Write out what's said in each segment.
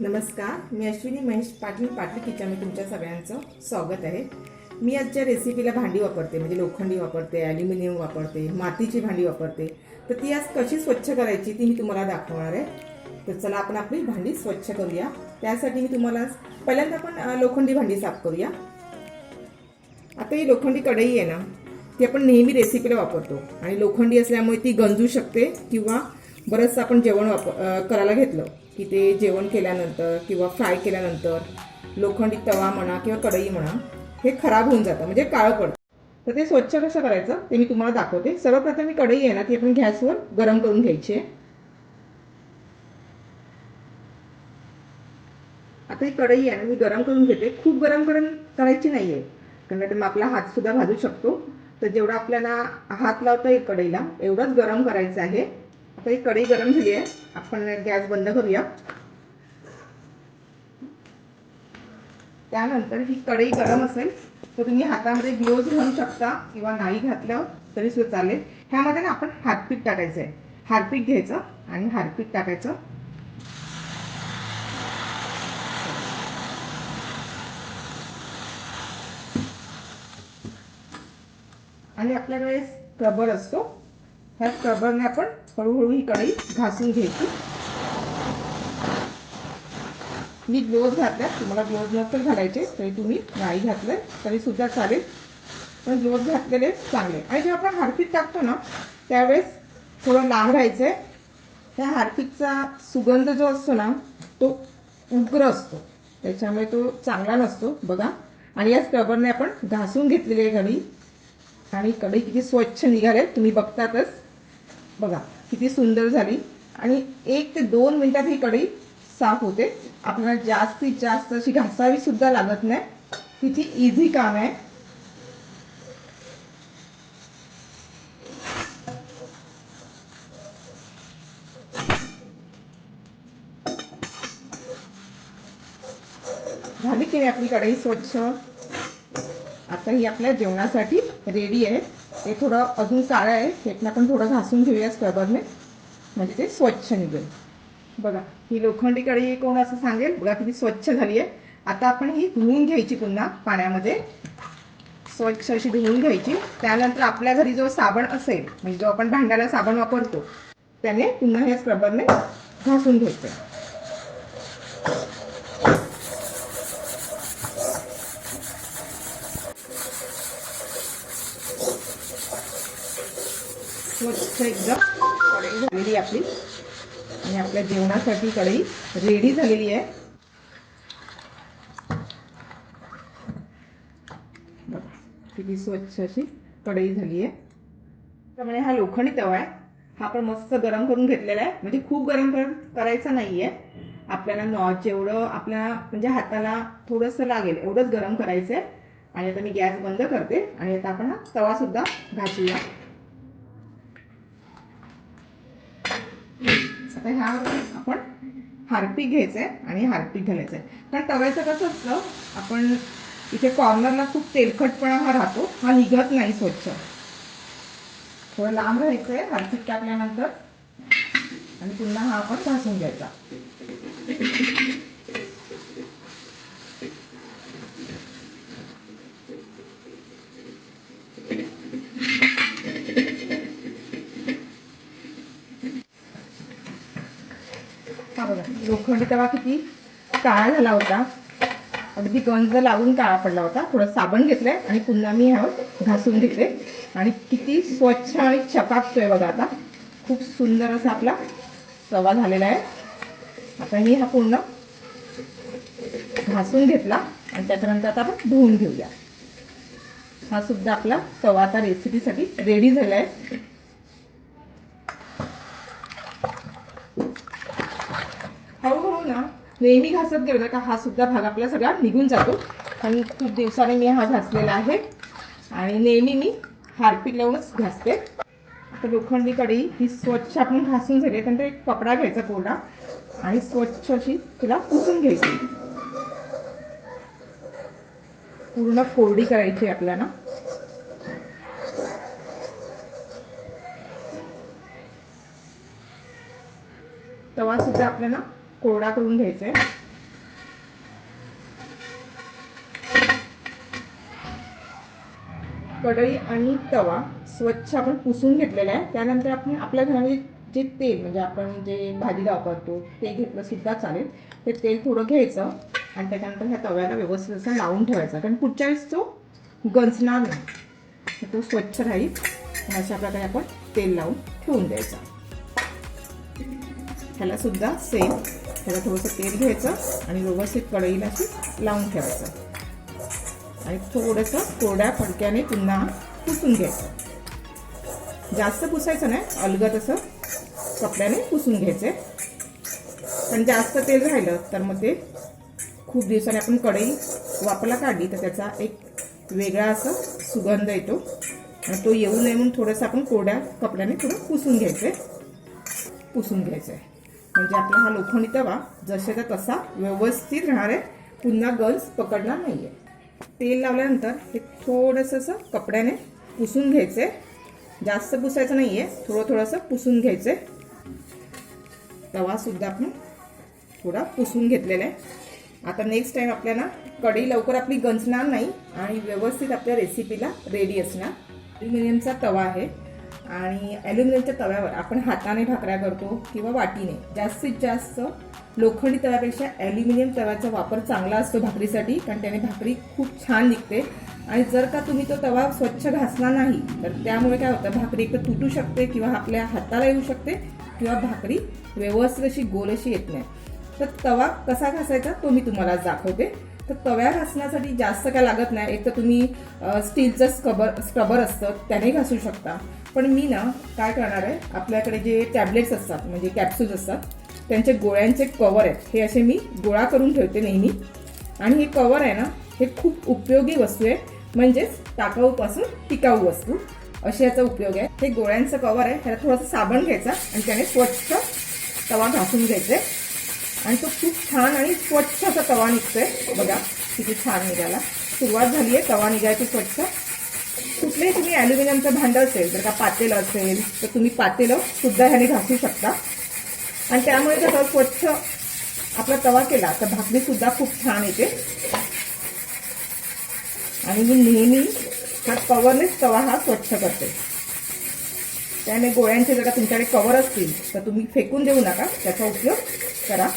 नमस्कार मी अश्विनी महेश पाटील पाटील किचनमध्ये तुमच्या सगळ्यांचं स्वागत आहे. मी आजच्या रेसिपीला भांडी वापरते म्हणजे लोखंडी वापरते ॲल्युमिनियम वापरते मातीची भांडी वापरते. तर ती आज कशी स्वच्छ करायची ती मी तुम्हाला दाखवणार आहे. तर चला आपण आपली भांडी स्वच्छ करूया. त्यासाठी मी तुम्हाला पहिल्यांदा आपण लोखंडी भांडी साफ करूया. आता ही लोखंडी कढई आहे ना ती आपण नेहमी रेसिपीला वापरतो. आणि लोखंडी असल्यामुळे ती गंजू शकते किंवा बरंचसं आपण जेवण वापर करायला घेतलं. की ते जेवण केल्यानंतर किंवा फ्राय केल्यानंतर लोखंडी तवा म्हणा किंवा कढई म्हणा हे खराब होऊन जातं म्हणजे काळं पडतं. तर ते स्वच्छ कसं करायचं ते मी तुम्हाला दाखवते. सर्वप्रथम मी कढई आहे ना ती आपण गॅसवर गरम करून घ्यायची आहे. आता ही कढई आहे ना मी गरम करून घेते. खूप गरम गरम करायची नाही आहे कारण मग आपला हात सुद्धा भाजू शकतो. तर जेवढा आपल्याला हात लावता येईल कढईला एवढंच गरम करायचं आहे. आता ही कढई गरम झाली आहे. आपण गॅस बंद करूया. त्यानंतर ही कढई गरम असेल तर तुम्ही हातामध्ये ग्लोव्ज घालू शकता किंवा नाही घातलं तरी सुद्धा चालेल. ह्यामध्ये ना आपण हातपीठ टाकायचं आहे. हारपीठ घ्यायचं आणि हारपीठ टाकायचं. आणि आपल्याकडे स्क्रबर असतो. ह्या स्क्रबरने आपण हळूहळू ही कढई घासून घ्यायची मी ग्लोव्ज घातल्या. तुम्हाला ग्लोव्ज नसतं घालायचे तरी तुम्ही नाही घातले तरी सुद्धा चालेल. पण ग्लोव्ज घातलेले चांगले. आणि जेव्हा आपण हार्पिक टाकतो ना त्यावेळेस थोडं लांब राहायचं आहे त्या हार्पिकचा सुगंध जो असतो ना तो उग्र असतो. त्याच्यामुळे तो चांगला नसतो बघा. आणि या स्क्रबरने आपण घासून घेतलेली आहे घडी. आणि कढई किती स्वच्छ निघाले. तुम्ही बघतातच. बघा किती सुंदर झाली. आणि एक ते दोन मिनिटात ही कढई साफ होते. आपल्याला जास्तीत जास्त अशी घासावी सुद्धा लागत नाही. किती इझी काम आहे. झाली की नाही आपली कढई स्वच्छ? आता ही आपल्या जेवणासाठी रेडी आहे. ते थोडं अजून काळं आहे. त्यातनं आपण थोडं घासून घेऊया स्क्रबरने म्हणजे ते स्वच्छ निघेल. बघा ही लोखंडी कढई कोण असं सांगेल? बघा किती स्वच्छ झाली आहे. आता आपण ही धुवून घ्यायची पुन्हा पाण्यामध्ये. स्वच्छ अशी धुवून घ्यायची. त्यानंतर आपल्या घरी जो साबण असेल म्हणजे जो आपण भांड्याला साबण वापरतो त्याने पुन्हा हे स्क्रबरने घासून घ्यायचं स्वच्छ एकदम कढई झालेली आहे आपली. आणि आपल्या जेवणासाठी कढई रेडी झालेली आहे. बघा किती स्वच्छ अशी कढई झाली आहे. त्यामुळे हा लोखंडी तवा आहे. हा पण मस्त गरम करून घेतलेला आहे. म्हणजे खूप गरम कर करायचा नाही आहे आपल्याला नॉ जेवढं आपल्या म्हणजे हाताला थोडंसं लागेल एवढंच गरम करायचं आहे आणि आता मी गॅस बंद करते. आणि आता आपण हा तवासुद्धा घासूया आता ह्यावर आपण हार्पिक घ्यायचं आहे आणि हार्पिक घालायचं आहे कारण तव्याचं कसं असतं आपण इथे कॉर्नरला खूप तेलकटपणा हा राहतो हा निघत नाही स्वच्छ. थोडं लांब राहायचं आहे हार्पिक टाकल्यानंतर. आणि पुन्हा हा आपण घासून घ्यायचा हा बघा लोखंडी तवा किती काळा झाला होता. अगदी गंज लागून काळा पडला होता. थोडं साबण घेतलंय आणि पुन्हा मी ह्यावर घासून घेतले. आणि किती स्वच्छ आणि चकाकतोय बघा आता. खूप सुंदर असा आपला तवा झालेला आहे. आता मी हा पूर्ण घासून घेतला आणि त्याच्यानंतर आता आपण धुवून घेऊया. हा सुद्धा आपला तवा आता रेसिपीसाठी रेडी झाला आहे हळूहळू ना नेहमी घासत गेलो का हा सुद्धा भाग आपला सगळा निघून जातो. आणि खूप दिवसाने मी हा घासलेला आहे. आणि नेहमी मी हार्पिक लावूनच घासते. आता लोखंडी कढई ही स्वच्छ आपण घासून झाली त्यानंतर एक कपडा घ्यायचा कोरडा. आणि स्वच्छ अशी तिला पुसून घ्यायची. पूर्ण कोरडी करायची आपल्याला. तवा सुद्धा आपल्याला कोरडा करून घ्यायचा आहे कढई आणि तवा स्वच्छ आपण पुसून घेतलेला आहे. त्यानंतर आपण आपल्या घरामध्ये जे तेल म्हणजे आपण जे भाजीला वापरतो ते घेतलं सुद्धा चालेल. ते तेल थोडं घ्यायचं आणि त्याच्यानंतर ह्या तव्याला व्यवस्थित असं लावून ठेवायचा. कारण पुढच्या वेळेस तो गंजणार नाही. तो स्वच्छ राहील अशा प्रकारे आपण तेल लावून ठेवून द्यायचा. ह्याला सुद्धा सेम त्याला थोडंसं तेल घ्यायचं आणि व्यवस्थित कढईला अशी लावून ठेवायचं. आणि थोडंसं कोरड्या फडक्याने पुन्हा पुसून घ्यायचं. जास्त पुसायचं नाही अलगत असं कपड्याने पुसून घ्यायचं. पण जास्त तेल राहिलं तर मग ते खूप दिवसाने आपण कढई वापरला काढली तर त्याचा एक वेगळा असा सुगंध येतो. आणि तो येऊ नये म्हणून थोडंसं आपण कोरड्या कपड्याने थोडं पुसून घ्यायचं. पुसून घ्यायचं. आहे म्हणजे आपला हा लोखंडी तवा जशाचा तसा व्यवस्थित राहणार आहे पुन्हा गंज पकडणार नाही आहे तेल लावल्यानंतर हे थोडंसं असं कपड्याने पुसून घ्यायचं. आहे जास्त पुसायचं नाही आहे थोडं थोडंसं पुसून घ्यायचं. आहे तवासुद्धा आपण थोडा पुसून घेतलेला आहे. आता नेक्स्ट टाईम आपल्याला कढई लवकर आपली गंजणार नाही आणि व्यवस्थित आपल्या रेसिपीला रेडी असणार. ॲल्युमिनियमचा तवा आहे. आणि ॲल्युमिनियमच्या तव्यावर आपण हाताने भाकऱ्या करतो किंवा वाटीने. जास्तीत जास्त लोखंडी तव्यापेक्षा ॲल्युमिनियम तव्याचा वापर चांगला असतो भाकरीसाठी कारण त्याने भाकरी खूप छान निघते. आणि जर का तुम्ही तो तवा स्वच्छ घासला नाही तर त्यामुळे काय होतं भाकरी एक तर तुटू शकते किंवा आपल्या हाताला येऊ शकते किंवा भाकरी व्यवस्थित अशी गोल अशी येत नाही. तर तवा कसा घासायचा तो मी तुम्हाला दाखवते. तर तव्या घासण्यासाठी जास्त काय लागत नाही. एक तर तुम्ही स्टीलचं स्क्रबर स्क्रबर असतं त्याने घासू शकता. पण मी ना काय करणार आहे आपल्याकडे जे टॅबलेट्स असतात म्हणजे कॅप्सूल्स असतात त्यांचे गोळ्यांचे कवर आहेत. हे असे मी गोळा करून ठेवते नेहमी. आणि हे कवर आहे ना हे खूप उपयोगी वस्तू आहे. म्हणजेच टाकाऊपासून टिकाऊ वस्तू. अशी याचा उपयोग आहे. हे गोळ्यांचं कवर आहे. ह्याला थोडंसं साबण घ्यायचा आणि त्याने स्वच्छ तवा घासून घ्यायचे. आणि तो खूप छान आणि स्वच्छ असा तवा निघतोय. बघा किती छान निघाला. सुरुवात झाली आहे तवा निघायची स्वच्छ. कुठलेही तुम्ही ॲल्युमिनियमचं भांडं असेल जर का पातेलं असेल तर तुम्ही पातेलं सुद्धा ह्याने घासू शकता. आणि त्यामुळे जर स्वच्छ आपला तवा केला तर भाकरी सुद्धा खूप छान येते. आणि मी नेहमी हा कवरनेच तवा हा स्वच्छ करते. त्याने गोळ्यांचे जर का तुमच्याकडे कवर असतील तर तुम्ही फेकून देऊ नका. त्याचा उपयोग करा.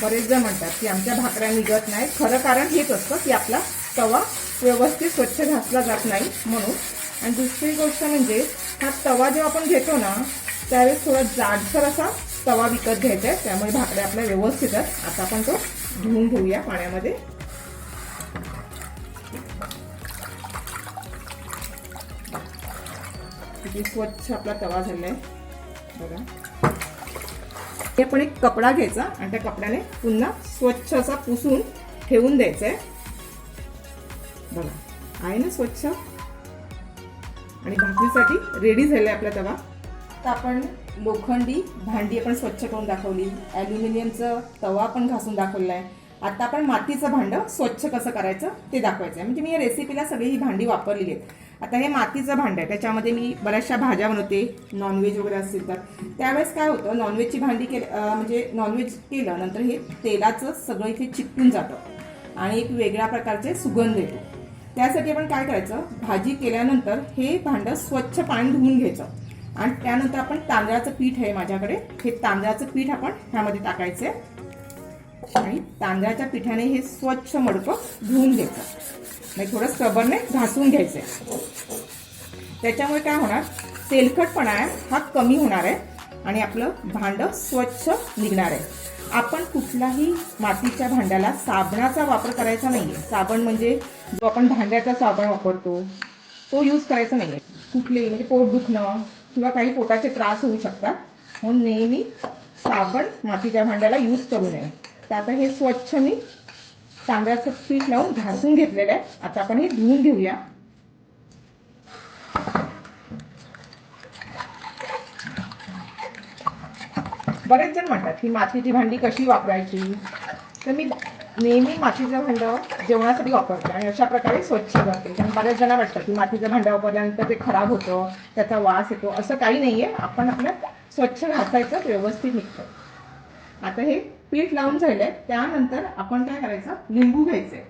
बरेच जण म्हणतात की आमच्या भाकऱ्या निघत नाही खरं कारण हेच असतं की आपला तवा व्यवस्थित स्वच्छ घासला जात नाही म्हणून. आणि दुसरी गोष्ट म्हणजे हा तवा जेव्हा आपण घेतो ना त्यावेळेस थोडा जाडसर असा तवा विकत घ्यायचा आहे. त्यामुळे भाकऱ्या आपल्या व्यवस्थित आहेत. आता आपण तो धुवून घेऊया पाण्यामध्ये. किती स्वच्छ आपला तवा झाला आहे बघा. हे आपण एक कपडा घ्यायचा आणि त्या कपड्याने पुन्हा स्वच्छ असा पुसून ठेवून द्यायचा आहे बघा आहे ना स्वच्छ? आणि भाकरीसाठी रेडी झाले आपला तवा. तर आपण लोखंडी भांडी आपण स्वच्छ करून दाखवली. ॲल्युमिनियमचं तवा पण घासून दाखवला आहे आता आपण मातीचं भांडं स्वच्छ कसं करायचं ते दाखवायचं आहे म्हणजे मी या रेसिपीला सगळी ही भांडी वापरलेली आहेत. आता हे मातीचं भांडं आहे. त्याच्यामध्ये मी बऱ्याचशा भाज्या बनवते. नॉनव्हेज वगैरे असतील तर. त्यावेळेस काय होतं नॉनव्हेजची भांडी केलं म्हणजे नॉनव्हेज केलं नंतर हे तेलाचं सगळं इथे चिकटून जातं. आणि एक वेगळ्या प्रकारचे सुगंध येतो. त्यासाठी आपण काय करायचं भाजी केल्यानंतर हे भांडं स्वच्छ पाणी धुवून घ्यायचं. आणि त्यानंतर आपण तांदळाचं पीठ आहे माझ्याकडे. हे तांदळाचं पीठ आपण ह्यामध्ये टाकायचं. आहे आणि तांदळाच्या पिठाने हे स्वच्छ मडकं धुवून घ्यायचं. म्हणजे थोडं स्क्रबरने घासून घ्यायचं. आहे त्याच्यामुळे काय होणार? तेलकटपणा आहे हा कमी होणार आहे आणि आपलं भांडं स्वच्छ निघणार आहे. आपण कुठलाही मातीच्या भांड्याला साबणाचा वापर करायचा नाही आहे साबण म्हणजे जो आपण भांड्याचा साबण वापरतो तो यूज करायचा नाही आहे कुठलेही म्हणजे पोट दुखणं किंवा काही पोटाचे त्रास होऊ शकतात. म्हणून नेहमी साबण मातीच्या भांड्याला यूज करू नये. तर आता हे स्वच्छ मी तांदळाचं पीठ लावून घासून घेतलेलं आहे. आता आपण हे धुवून घेऊया. बरेच जण म्हणतात की मातीची भांडी कशी वापरायची? तर मी नेहमी मातीचं भांडं जेवणासाठी वापरते आणि अशा प्रकारे स्वच्छ करते. कारण बऱ्याच जण वाटतं की मातीचं भांडं वापरल्यानंतर ते खराब होतं त्याचा वास येतो. असं काही नाही आहे आपण आपलं स्वच्छ घासायचं व्यवस्थित निघतं. आता हे पीठ लावून झालंय. त्यानंतर आपण काय करायचं? लिंबू घ्यायचे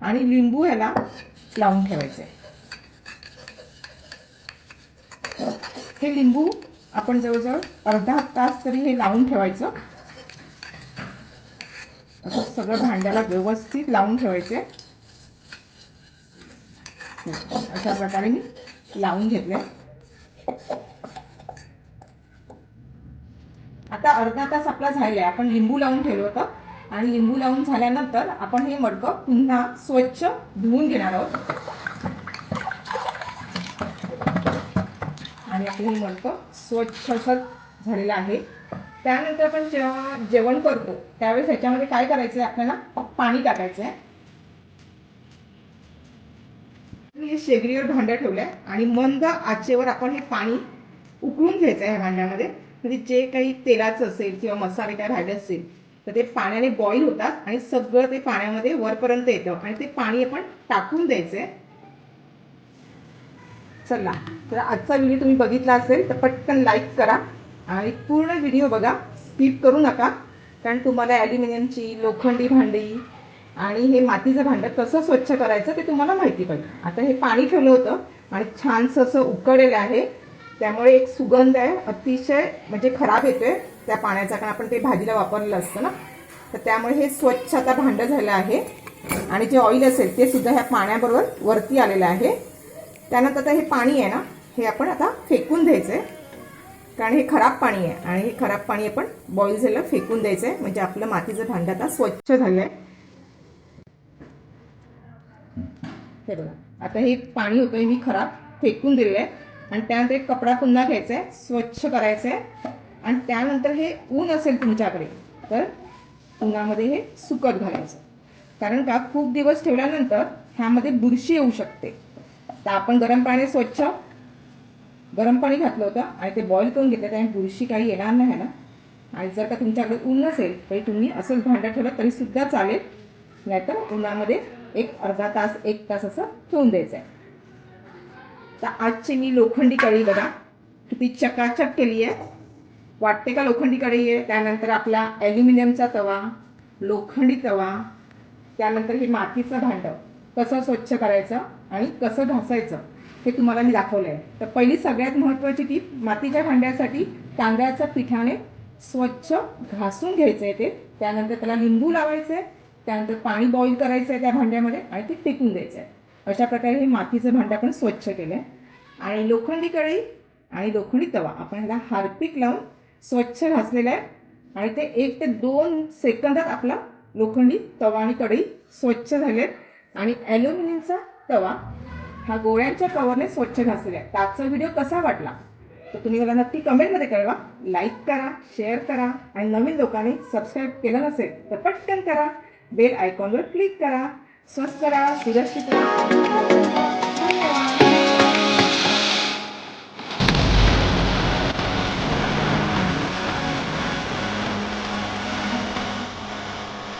आणि लिंबू ह्याला लावून ठेवायचे हे लिंबू आपण जवळजवळ अर्धा तास तरी हे लावून ठेवायचं. असं सगळं भांड्याला व्यवस्थित लावून ठेवायचे अशा प्रकारे मी लावून घेतले आता अर्धा तास आपला झालाय. आपण लिंबू लावून ठेवलं होतं. आणि लिंबू लावून झाल्यानंतर आपण हे मडकं पुन्हा स्वच्छ धुवून घेणार आहोत. आणि आपलं हे मडकं स्वच्छ असं झालेलं आहे. त्यानंतर आपण जेव्हा जेवण करतो त्यावेळेस ह्याच्यामध्ये काय करायचं आहे आपल्याला पाणी टाकायचं आहे मी हे शेगडीवर भांडं आहे आणि मंद आचेवर आपण हे पाणी उकळून घ्यायचं आहे ह्या भांड्यामध्ये. म्हणजे जे काही तेलाचं असेल किंवा मसाले काय राहिले असतील तर ते पाण्याने बॉईल होतात आणि सगळं ते पाण्यामध्ये वरपर्यंत येतं आणि ते पाणी आपण टाकून द्यायचं आहे चला तर आजचा व्हिडिओ तुम्ही बघितला असेल तर पटकन लाईक करा आणि पूर्ण व्हिडिओ बघा स्किप करू नका कारण तुम्हाला ॲल्युमिनियमची लोखंडी भांडी आणि हे मातीचं भांडं कसं स्वच्छ करायचं ते तुम्हाला माहिती पाहिजे आता हे पाणी ठेवलं होतं आणि छानसं असं उकळलेलं आहे. त्यामुळे एक सुगंध आहे अतिशय म्हणजे खराब येतोय त्या पाण्याचा कारण आपण ते भाजीला वापरलं असतं ना. तर त्यामुळे हे स्वच्छ आता भांडं झालं आहे. आणि जे ऑइल असेल ते सुद्धा ह्या पाण्याबरोबर वरती आलेलं आहे. त्यानंतर आता हे पाणी आहे ना हे आपण आता फेकून द्यायचं आहे कारण हे खराब पाणी आहे आणि हे खराब पाणी आपण बॉईल झालं फेकून द्यायचं आहे म्हणजे आपलं मातीचं भांडं आता स्वच्छ झालं आहे हे बघा आता हे पाणी होतं हे मी खराब फेकून दिलेलं आहे. आणि त्यानंतर एक कपडा पुन्हा घ्यायचा आहे स्वच्छ करायचं आहे. आणि त्यानंतर हे ऊन असेल तुमच्याकडे तर उन्हामध्ये हे सुकत घालायचं. कारण का खूप दिवस ठेवल्यानंतर ह्यामध्ये बुरशी येऊ शकते. तर आपण गरम पाणी स्वच्छ गरम पाणी घातलं होतं आणि ते बॉईल करून घेतलं त्यामुळे बुरशी काही येणार नाही ना. आणि जर का तुमच्याकडे ऊन नसेल तरी तुम्ही असंच भांडं ठेवलं तरीसुद्धा चालेल. नाहीतर उन्हामध्ये एक अर्धा तास एक तास असं ठेवून द्यायचं आहे. तर आजची मी लोखंडी कढई बघा. किती चकाचक केली आहे. वाटते का लोखंडी कढई आहे? त्यानंतर आपला ॲल्युमिनियमचा तवा लोखंडी तवा त्यानंतर हे मातीचं भांडं. कसं स्वच्छ करायचं आणि कसं घासायचं हे तुम्हाला मी दाखवलं आहे तर पहिली सगळ्यात महत्त्वाची टीप मातीच्या भांड्यासाठी तांदळाच्या पिठाने स्वच्छ घासून घ्यायचं आहे ते. त्यानंतर त्याला लिंबू लावायचं आहे त्यानंतर पाणी बॉईल करायचं आहे त्या भांड्यामध्ये आणि ते टिकून द्यायचं आहे अशा प्रकारे हे मातीचं भांडं आपण स्वच्छ केलं आहे आणि लोखंडी कढई आणि लोखंडी तवा. आपण ह्याला हार्पिक लावून स्वच्छ घासलेला आहे. आणि ते एक ते दोन सेकंदात आपला लोखंडी तवा आणि कढई स्वच्छ झाले आणि ॲल्युमिनियमचा तवा हा गोळ्यांच्या कवरने स्वच्छ घासलेला आहे. त्याचा व्हिडिओ कसा वाटला? तर तुम्ही मला नक्की कमेंटमध्ये कळवा. लाईक करा शेअर करा आणि नवीन लोकांनी सबस्क्राईब केलं नसेल तर पटकन करा. बेल आयकॉनवर क्लिक करा. સ્વસ્થ રહો સુરક્ષિત રહો